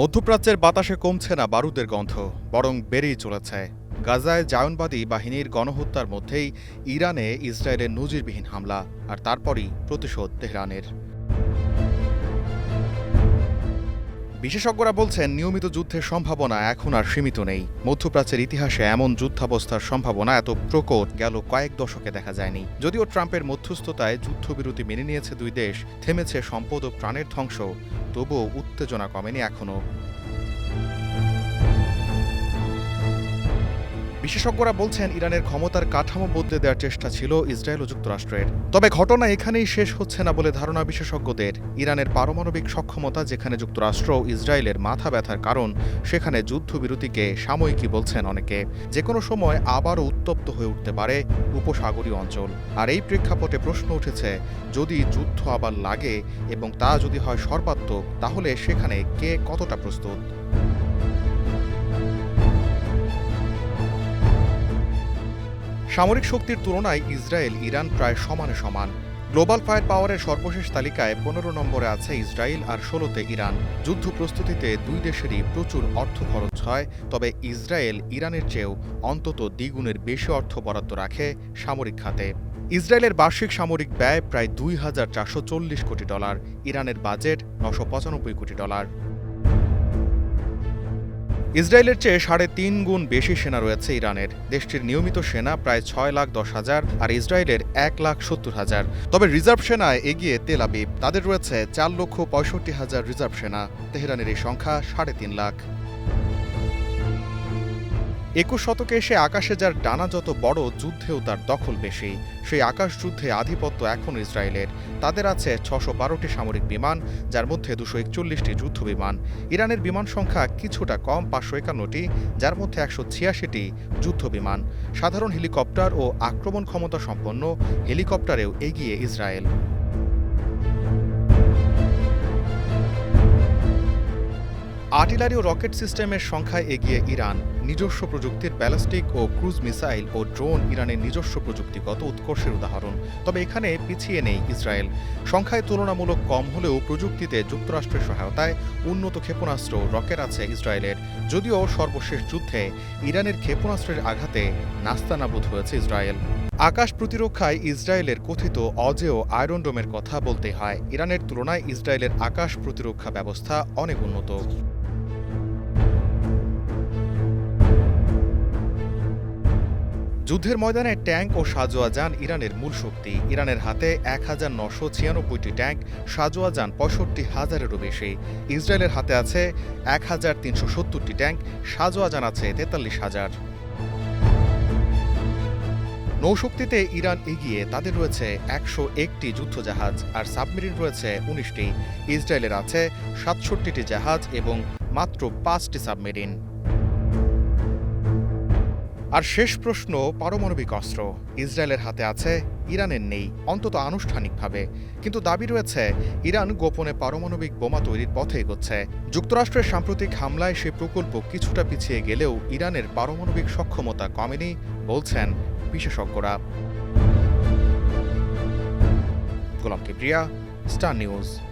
মধ্যপ্রাচ্যের বাতাসে কমছে না বারুদের গন্ধ, বরং বেড়েই চলেছে। গাজায় জায়নবাদী বাহিনীর গণহত্যার মধ্যেই ইরানে ইসরায়েলের নজিরবিহীন হামলা, আর তারপরই প্রতিশোধ তেহরানের। বিশেষজ্ঞরা বলছেন, নিয়মিত যুদ্ধের সম্ভাবনা এখন আর সীমিত নেই। মধ্যপ্রাচ্যের ইতিহাসে এমন যুদ্ধাবস্থার সম্ভাবনা এত প্রকট গেল কয়েক দশকে দেখা যায়নি। যদিও ট্রাম্পের মধ্যস্থতায় যুদ্ধবিরতি মেনে নিয়েছে দুই দেশ, থেমেছে সম্পদ ও প্রাণের ধ্বংস, তবুও উত্তেজনা কমেনি এখনও। বিশেষজ্ঞরা বলছেন ইরানের ক্ষমতার কাঠামো বদলে দেওয়ার চেষ্টা ছিল ইসরায়েল ও যুক্তরাষ্ট্রের। তবে ঘটনা এখানেই শেষ হচ্ছে না বলে ধারণা বিশেষজ্ঞদের। ইরানের পারমাণবিক সক্ষমতা, যেখানে যুক্তরাষ্ট্র ও ইসরায়েলের মাথা ব্যথার কারণ, সেখানে যুদ্ধবিরতিকে সাময়িকী বলছেন অনেকে। যে কোনো সময় আবারও উত্তপ্ত হয়ে উঠতে পারে উপসাগরীয় অঞ্চল। আর এই প্রেক্ষাপটে প্রশ্ন উঠেছে, যদি যুদ্ধ আবার লাগে এবং তা যদি হয় সর্বাত্মক, তাহলে সেখানে কে কতটা প্রস্তুত? সামরিক শক্তির তুলনায় ইসরায়েল, ইরান প্রায় সমানে সমান। গ্লোবাল ফায়ার পাওয়ারের সর্বশেষ তালিকায় পনেরো নম্বরে আছে ইসরায়েল আর ষোলোতে ইরান। যুদ্ধ প্রস্তুতিতে দুই দেশেরই প্রচুর অর্থ খরচ হয়, তবে ইসরায়েল ইরানের চেয়েও অন্তত দ্বিগুণের বেশি অর্থ বরাদ্দ রাখে সামরিক খাতে। ইসরায়েলের বার্ষিক সামরিক ব্যয় প্রায় দুই হাজার চারশো চল্লিশ কোটি ডলার, ইরানের বাজেট নশো পঁচানব্বই কোটি ডলার। ইসরায়েলের চেয়ে সাড়ে তিন গুণ বেশি সেনা রয়েছে ইরানের। দেশটির নিয়মিত সেনা প্রায় ছয় লাখ দশ হাজার আর ইসরায়েলের এক লাখ সত্তর হাজার। তবে রিজার্ভ সেনায় এগিয়ে তেল আবিব। তাদের রয়েছে চার লক্ষ পঁয়ষট্টি হাজার রিজার্ভ সেনা। তেহরানের এই সংখ্যা সাড়ে তিন লাখ। একুশ শতকে এসে আকাশে যার ডানা যত বড়, যুদ্ধেও তার দখল বেশি। সেই আকাশ যুদ্ধে আধিপত্য এখন ইসরায়েলের। তাদের আছে ছশো বারোটি সামরিক বিমান, যার মধ্যে দুশো একচল্লিশটি যুদ্ধ বিমান। ইরানের বিমান সংখ্যা কিছুটা কম, পাঁচশো একান্নটি, যার মধ্যে একশো ছিয়াশিটি যুদ্ধ বিমান। সাধারণ হেলিকপ্টার ও আক্রমণ ক্ষমতা সম্পন্ন, হেলিকপ্টারেও এগিয়ে ইসরায়েল। আর্টিলারি ও রকেট সিস্টেমের সংখ্যায় এগিয়ে ইরান। নিজস্ব প্রযুক্তির ব্যালিস্টিক ও ক্রুজ মিসাইল ও ড্রোন ইরানের নিজস্ব প্রযুক্তিগত উৎকর্ষের উদাহরণ। তবে এখানে পিছিয়ে নেই ইসরায়েল। সংখ্যায় তুলনামূলক কম হলেও প্রযুক্তিতে যুক্তরাষ্ট্রের সহায়তায় উন্নত ক্ষেপণাস্ত্র, রকেট আছে ইসরায়েলের। যদিও সর্বশেষ যুদ্ধে ইরানের ক্ষেপণাস্ত্রের আঘাতে নাস্তানাবুদ হয়েছে ইসরায়েল। আকাশ প্রতিরক্ষায় ইসরায়েলের কথিত অজেয় আয়রন ডোমের কথা বলতে হয়। ইরানের তুলনায় ইসরায়েলের আকাশ প্রতিরক্ষা ব্যবস্থা অনেক উন্নত। যুদ্ধের ময়দানে ট্যাঙ্ক ও সাজোয়া যান ইরানের মূল শক্তি। ইরানের হাতে এক হাজার নশো ছিয়ানব্বইটি ট্যাঙ্ক, সাজোয়া যান পঁয়ষট্টি হাজারেরও বেশি। ইসরায়েলের হাতে আছে এক হাজার তিনশো সত্তরটি ট্যাঙ্ক, সাজোয়া যান আছে তেতাল্লিশ হাজার। নৌশক্তিতে ইরান এগিয়ে, তাদের রয়েছে একশো একটি যুদ্ধজাহাজ আর সাবমেরিন রয়েছে উনিশটি। ইসরায়েলের আছে সাতষট্টিটি জাহাজ এবং মাত্র পাঁচটি সাবমেরিন। আর শেষ প্রশ্ন, পারমাণবিক অস্ত্র। ইসরায়েলের হাতে আছে, ইরানের নেই, অন্তত আনুষ্ঠানিকভাবে। কিন্তু দাবি রয়েছে, ইরান গোপনে পারমাণবিক বোমা তৈরির পথে এগোচ্ছে। যুক্তরাষ্ট্রের সাম্প্রতিক হামলায় সে প্রকল্প কিছুটা পিছিয়ে গেলেও ইরানের পারমাণবিক সক্ষমতা কমেনি বলছেন বিশেষজ্ঞরা। Golam Kibria, Star News.